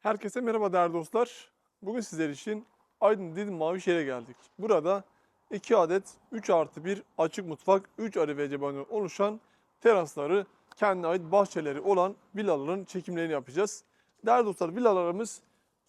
Herkese merhaba değerli dostlar. Bugün sizler için Aydın Didim Mavişehir'e geldik. Burada 2 adet 3 artı 1 açık mutfak, 3 arı cebanı oluşan terasları, kendine ait bahçeleri olan villaların çekimlerini yapacağız. Değerli dostlar villalarımız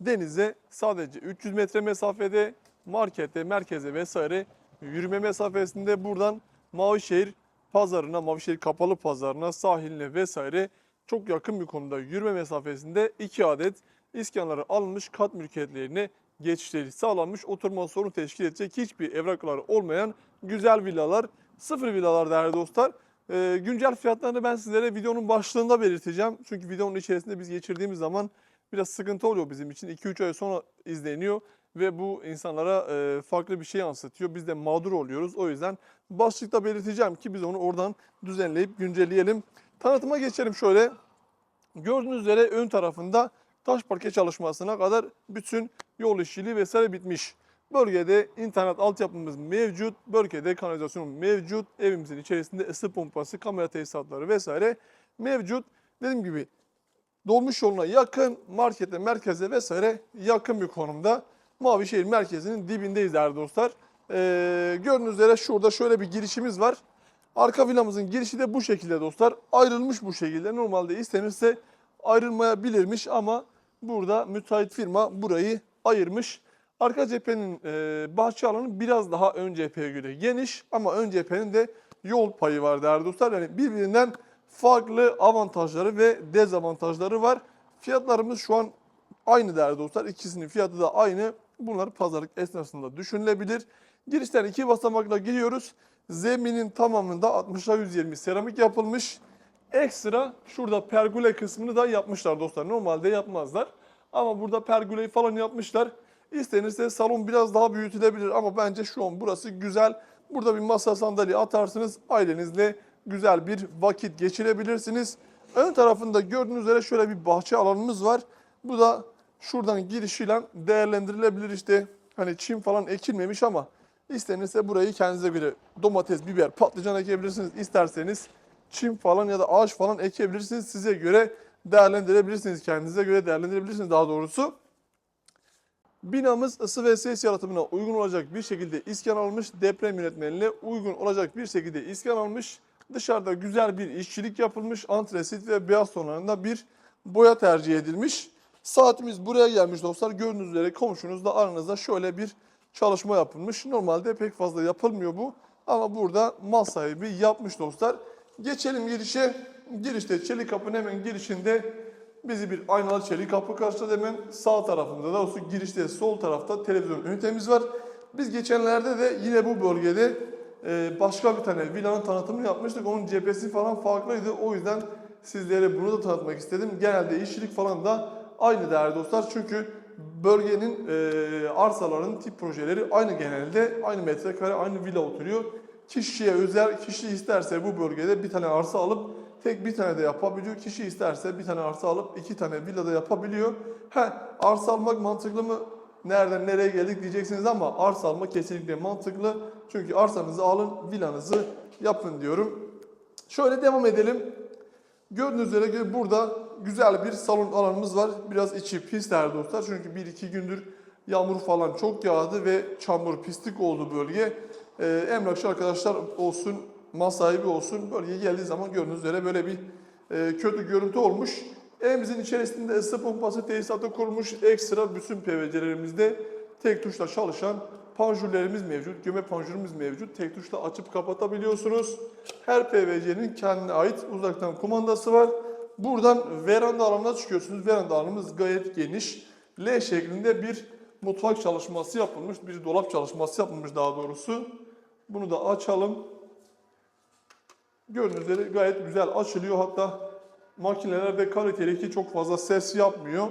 denize sadece 300 metre mesafede, markete, merkeze vesaire yürüme mesafesinde buradan Mavişehir pazarına, Mavişehir kapalı pazarına, sahiline vesaire çok yakın bir konuda yürüme mesafesinde 2 adet iskanları alınmış kat mülkiyetlerine geçişleri sağlanmış oturma sorunu teşkil edecek hiçbir evrakları olmayan güzel villalar, sıfır villalar değerli dostlar. Ee, güncel fiyatlarını ben sizlere videonun başlığında belirteceğim. Çünkü videonun içerisinde biz geçirdiğimiz zaman biraz sıkıntı oluyor bizim için. 2-3 ay sonra izleniyor ve bu insanlara e, farklı bir şey yansıtıyor. Biz de mağdur oluyoruz. O yüzden başlıkta belirteceğim ki biz onu oradan düzenleyip güncelleyelim. Tanıtıma geçelim şöyle. Gördüğünüz üzere ön tarafında taş parke çalışmasına kadar bütün yol işçiliği vesaire bitmiş. Bölgede internet altyapımız mevcut, bölgede kanalizasyon mevcut, evimizin içerisinde ısı pompası, kamera tesisatları vesaire mevcut. Dediğim gibi dolmuş yoluna yakın, markete, merkeze vesaire yakın bir konumda. Mavişehir merkezinin dibindeyiz değerli dostlar. Ee, gördüğünüz üzere şurada şöyle bir girişimiz var. Arka villamızın girişi de bu şekilde dostlar. Ayrılmış bu şekilde. Normalde istenirse ayrılmayabilirmiş ama burada müteahhit firma burayı ayırmış. Arka cephenin e, bahçe alanı biraz daha ön cepheye göre geniş ama ön cephenin de yol payı var değerli dostlar. Yani birbirinden farklı avantajları ve dezavantajları var. Fiyatlarımız şu an aynı değerli dostlar. İkisinin fiyatı da aynı. Bunlar pazarlık esnasında düşünülebilir. Girişten iki basamakla giriyoruz. Zeminin tamamında 60'a 120 seramik yapılmış. Ekstra şurada pergole kısmını da yapmışlar dostlar. Normalde yapmazlar. Ama burada pergoleyi falan yapmışlar. İstenirse salon biraz daha büyütülebilir ama bence şu an burası güzel. Burada bir masa sandalye atarsınız ailenizle güzel bir vakit geçirebilirsiniz. Ön tarafında gördüğünüz üzere şöyle bir bahçe alanımız var. Bu da şuradan girişiyle değerlendirilebilir işte. Hani çim falan ekilmemiş ama istenirse burayı kendinize göre domates, biber, patlıcan ekebilirsiniz. İsterseniz çim falan ya da ağaç falan ekebilirsiniz. Size göre değerlendirebilirsiniz. Kendinize göre değerlendirebilirsiniz daha doğrusu. Binamız ısı ve ses yalıtımına uygun olacak bir şekilde iskan almış. Deprem yönetmeliğine uygun olacak bir şekilde iskan almış. Dışarıda güzel bir işçilik yapılmış. Antresit ve beyaz tonlarında bir boya tercih edilmiş. Saatimiz buraya gelmiş dostlar. Gördüğünüz üzere komşunuzla aranızda şöyle bir çalışma yapılmış. Normalde pek fazla yapılmıyor bu. Ama burada mal sahibi yapmış dostlar. Geçelim girişe. Girişte çelik kapının hemen girişinde bizi bir aynalı çelik kapı karşıladı hemen sağ tarafında da olsun girişte sol tarafta televizyon ünitemiz var. Biz geçenlerde de yine bu bölgede e, başka bir tane villanın tanıtımını yapmıştık. Onun cephesi falan farklıydı. O yüzden sizlere bunu da tanıtmak istedim. Genelde işçilik falan da aynı değerli dostlar. Çünkü bölgenin e, arsaların tip projeleri aynı genelde. Aynı metrekare, aynı villa oturuyor. Kişiye özel, kişi isterse bu bölgede bir tane arsa alıp tek bir tane de yapabiliyor. Kişi isterse bir tane arsa alıp iki tane villa da yapabiliyor. He, arsa almak mantıklı mı? Nereden nereye geldik diyeceksiniz ama arsa almak kesinlikle mantıklı. Çünkü arsanızı alın, villanızı yapın diyorum. Şöyle devam edelim. Gördüğünüz üzere burada güzel bir salon alanımız var. Biraz içi pis değerli dostlar. Çünkü 1-2 gündür yağmur falan çok yağdı ve çamur pislik oldu bölge. Ee, emlakçı arkadaşlar olsun, mal sahibi olsun bölgeye geldiği zaman gördüğünüz üzere böyle bir e, kötü görüntü olmuş. Evimizin içerisinde ısı pompası tesisatı kurmuş. Ekstra bütün PVC'lerimizde tek tuşla çalışan panjurlarımız mevcut. Göme panjurumuz mevcut. Tek tuşla açıp kapatabiliyorsunuz. Her PVC'nin kendine ait uzaktan kumandası var. Buradan veranda alanına çıkıyorsunuz. Veranda alanımız gayet geniş. L şeklinde bir mutfak çalışması yapılmış. Bir dolap çalışması yapılmış daha doğrusu. Bunu da açalım. Gördüğünüz üzere gayet güzel açılıyor. Hatta makineler de kaliteli ki çok fazla ses yapmıyor.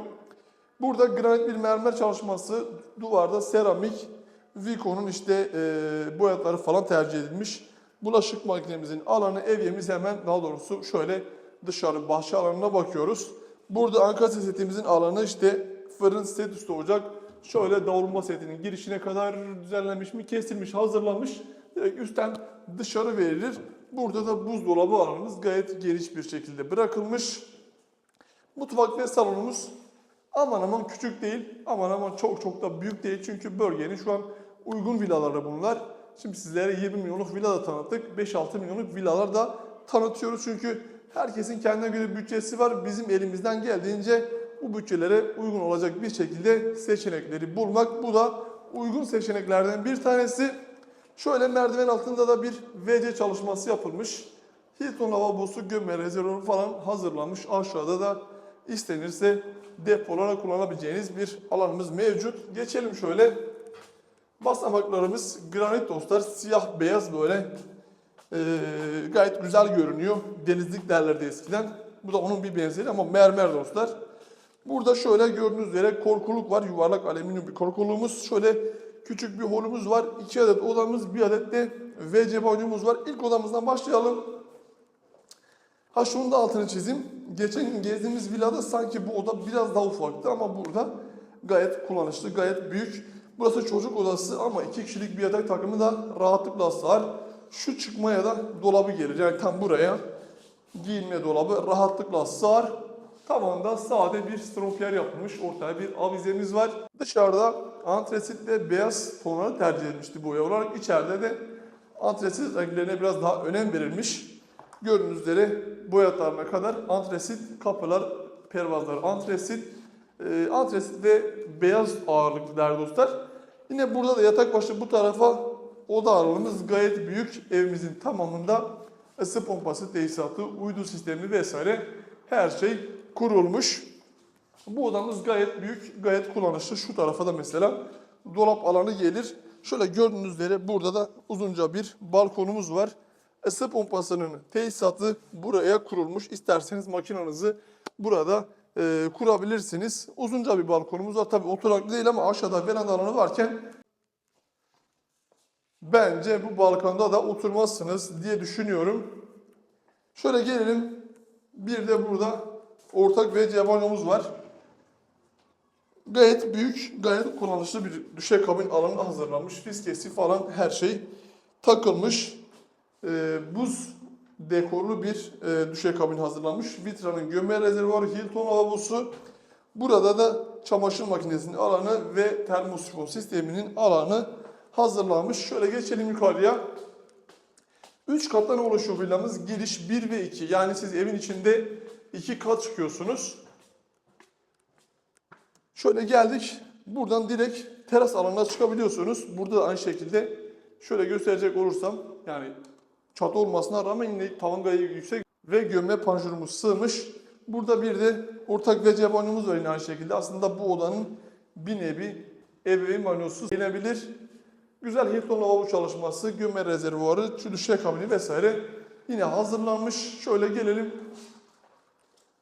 Burada granit bir mermer çalışması, duvarda seramik, Vico'nun işte e, boyatları falan tercih edilmiş. Bulaşık makinemizin alanı, evyemiz hemen daha doğrusu şöyle dışarı bahçe alanına bakıyoruz. Burada ankastre setimizin alanı işte fırın set üstü ocak. Şöyle davulma setinin girişine kadar düzenlenmiş mi, kesilmiş, hazırlanmış. Direkt üstten dışarı verilir. Burada da buzdolabı alanımız gayet geniş bir şekilde bırakılmış. Mutfak ve salonumuz aman aman küçük değil, aman aman çok çok da büyük değil. Çünkü bölgenin şu an uygun villaları bunlar. Şimdi sizlere 20 milyonluk villa da tanıttık. 5-6 milyonluk villalar da tanıtıyoruz. Çünkü herkesin kendine göre bütçesi var. Bizim elimizden geldiğince bu bütçelere uygun olacak bir şekilde seçenekleri bulmak. Bu da uygun seçeneklerden bir tanesi. Şöyle merdiven altında da bir WC çalışması yapılmış. Hilton lavabosu, gömme rezervuarı falan hazırlanmış. Aşağıda da istenirse depolara kullanabileceğiniz bir alanımız mevcut. Geçelim şöyle. Basamaklarımız granit dostlar. Siyah beyaz böyle eee, gayet güzel görünüyor. Denizlik derlerdi eskiden. Bu da onun bir benzeri ama mermer dostlar. Burada şöyle gördüğünüz üzere korkuluk var. Yuvarlak alüminyum bir korkuluğumuz. Şöyle küçük bir holümüz var. İki adet odamız, bir adet de WC banyomuz var. İlk odamızdan başlayalım. Ha şunun da altını çizeyim. Geçen gün gezdiğimiz villada sanki bu oda biraz daha ufaktı ama burada gayet kullanışlı, gayet büyük. Burası çocuk odası ama iki kişilik bir yatak takımı da rahatlıkla sığar. Şu çıkmaya da dolabı gelir. Yani tam buraya giyinme dolabı rahatlıkla sığar. Tavanda sade bir stropiyer yapılmış. Ortaya bir avizemiz var. Dışarıda antresit ve beyaz tonları tercih edilmişti boya olarak. İçeride de antresit renklerine biraz daha önem verilmiş. Gördüğünüz üzere boyatlarına kadar antresit kapılar, pervazlar antresit. Ee, antresit ve beyaz ağırlıklı değerli dostlar. Yine burada da yatak başı bu tarafa oda aralığımız gayet büyük. Evimizin tamamında ısı pompası, tesisatı, uydu sistemi vesaire her şey kurulmuş. Bu odamız gayet büyük, gayet kullanışlı. Şu tarafa da mesela dolap alanı gelir. Şöyle gördüğünüz üzere burada da uzunca bir balkonumuz var. Isı pompasının tesisatı buraya kurulmuş. İsterseniz makinenizi burada e, kurabilirsiniz. Uzunca bir balkonumuz var. Tabii oturaklı değil ama aşağıda veranda alanı varken bence bu balkonda da oturmazsınız diye düşünüyorum. Şöyle gelelim. Bir de burada ortak ve banyomuz var. Gayet büyük, gayet kullanışlı bir düşekabin alanı hazırlanmış. Fiskesi falan her şey takılmış. Ee, buz dekorlu bir e, düşekabin hazırlanmış. Vitra'nın gömme rezervuarı, Hilton lavabosu. Burada da çamaşır makinesinin alanı ve termosifon sisteminin alanı hazırlanmış. Şöyle geçelim yukarıya. 3 kattan oluşuyor villamız. Giriş 1 ve 2. Yani siz evin içinde 2 kat çıkıyorsunuz. Şöyle geldik. Buradan direkt teras alanına çıkabiliyorsunuz. Burada da aynı şekilde şöyle gösterecek olursam yani çatı olmasına rağmen yine tavan gayet yüksek ve gömme panjurumuz sığmış. Burada bir de ortak WC banyomuz var yine aynı şekilde. Aslında bu odanın bir nevi ebeveyn banyosu denebilir. Güzel Hilton lavabo çalışması, gömme rezervuarı, çülüşe kabini vesaire yine hazırlanmış. Şöyle gelelim.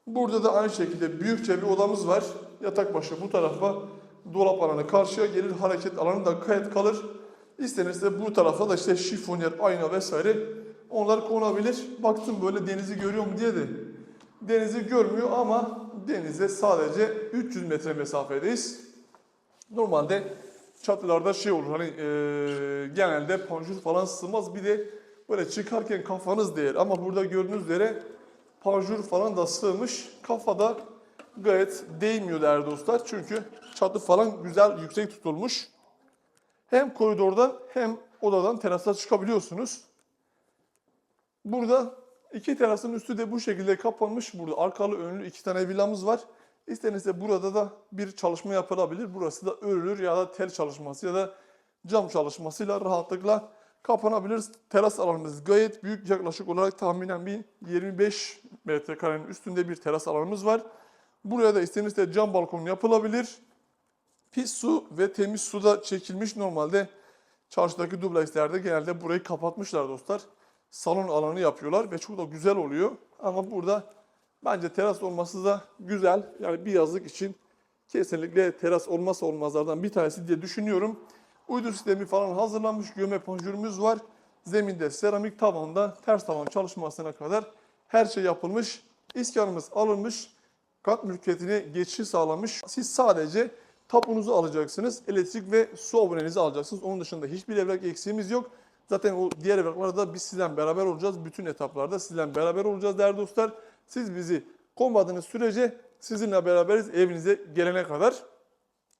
Burada da aynı şekilde büyükçe bir odamız var. Yatak başı bu tarafa, dolap alanı karşıya gelir, hareket alanı da gayet kalır. İstenirse bu tarafa da işte şifonyer, ayna vesaire onlar konabilir. Baktım böyle denizi görüyor mu diye de denizi görmüyor ama denize sadece 300 metre mesafedeyiz. Normalde çatılarda şey olur hani e, genelde panjur falan sığmaz bir de böyle çıkarken kafanız değer ama burada gördüğünüz üzere panjur falan da sığmış kafada gayet değmiyor değerli dostlar çünkü çatı falan güzel yüksek tutulmuş. Hem koridordan hem odadan terasa çıkabiliyorsunuz. Burada iki terasın üstü de bu şekilde kapanmış. Burada arkalı önlü iki tane villamız var. İstenirse burada da bir çalışma yapılabilir. Burası da örülür ya da tel çalışması ya da cam çalışmasıyla rahatlıkla kapanabilir. Teras alanımız gayet büyük. Yaklaşık olarak tahminen bir 25 metrekarenin üstünde bir teras alanımız var. Buraya da istenirse cam balkon yapılabilir. Pis su ve temiz su da çekilmiş. Normalde çarşıdaki dublekslerde genelde burayı kapatmışlar dostlar. Salon alanı yapıyorlar ve çok da güzel oluyor. Ama burada bence teras olması da güzel. Yani bir yazlık için kesinlikle teras olmazsa olmazlardan bir tanesi diye düşünüyorum. Uydu sistemi falan hazırlanmış. Göme panjurumuz var. Zeminde seramik tavanda ters tavan çalışmasına kadar her şey yapılmış. İskanımız alınmış. Kat mülkiyetine geçişi sağlamış. Siz sadece tapunuzu alacaksınız. Elektrik ve su abonenizi alacaksınız. Onun dışında hiçbir evrak eksiğimiz yok. Zaten o diğer evraklarda biz sizden beraber olacağız. Bütün etaplarda sizden beraber olacağız değerli dostlar. Siz bizi kovmadığınız sürece sizinle beraberiz evinize gelene kadar.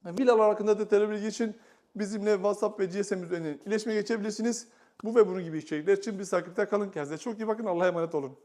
Villalar hakkında detaylı bilgi için bizimle WhatsApp ve GSM üzerinden iletişime geçebilirsiniz. Bu ve bunun gibi içerikler için biz takipte kalın. Kendinize çok iyi bakın. Allah'a emanet olun.